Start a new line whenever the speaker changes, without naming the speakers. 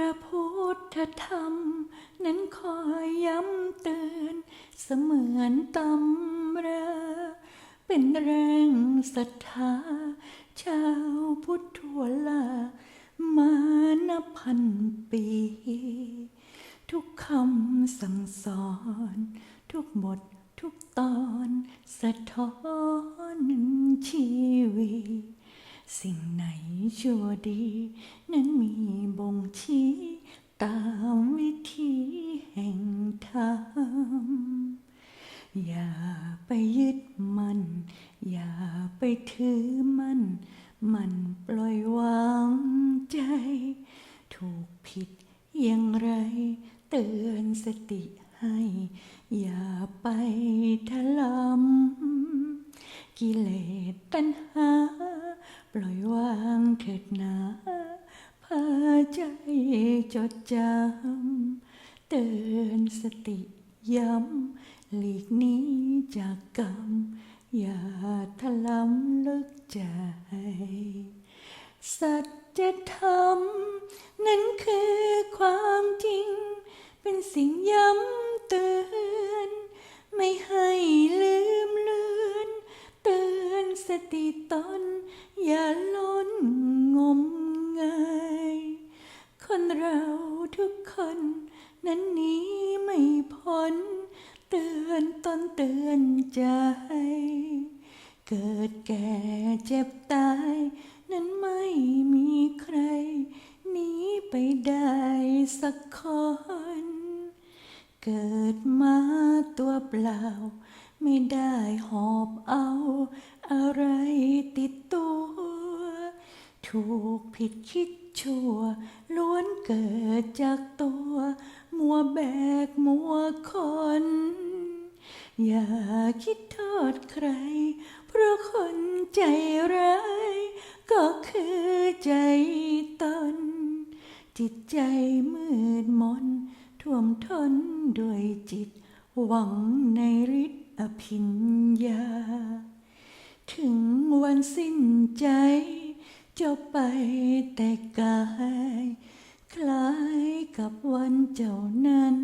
ระพุทธธรรม นั้นคอยย้ำเตือนเสมือนตำราเป็นแรงศรัทธา ชาวพุทธทั่วลา มานับพันปี ทุกคำสั่งสอน ทุกบททุกตอน สะท้อนชีวิต สิ่งไหนชั่วดี นั้นมีบ่งชี้ตามวิธีแห่งธรรม อย่าไปยึดมัน อย่าไปถือมัน มันปล่อยวางใจ ถูกผิดอย่างไร เตือนสติให้ อย่าไปถลำกิเลสตัณหา ปล่อยวางเถิดนาพาใจจดจำเตือนสติย้ำหลีกนี้จากกรรม อย่าถลำลึกใจ สัจธรรม นั้นคือความจริง เป็นสิ่งย้ำเตือน ไม่ให้ลืมเลือน เตือนสติตน อย่าล้นงมงายคนเราทุกคนนั้นหนี้ไม่พ้น เตือนตนเตือนใจ เกิดแก่เจ็บตาย นั้นไม่มีใครหนีไปได้สักคน เกิดมาตัวเปล่า ไม่ได้หอบเอา อะไรติดตัว ถูกผิดคิดชั่ว ล้วนเกิดจากตัว มัวแบกมัวคน อย่าคิดโทษใคร เพราะคนใจร้าย ก็คือใจตน จิตใจมืดมน ท่วมท้นด้วยจิต หวังในฤทธิ์อภิญญา ถึงวันสิ้นใจ จะไปแต่กาย คล้ายกับวันเจ้านั้น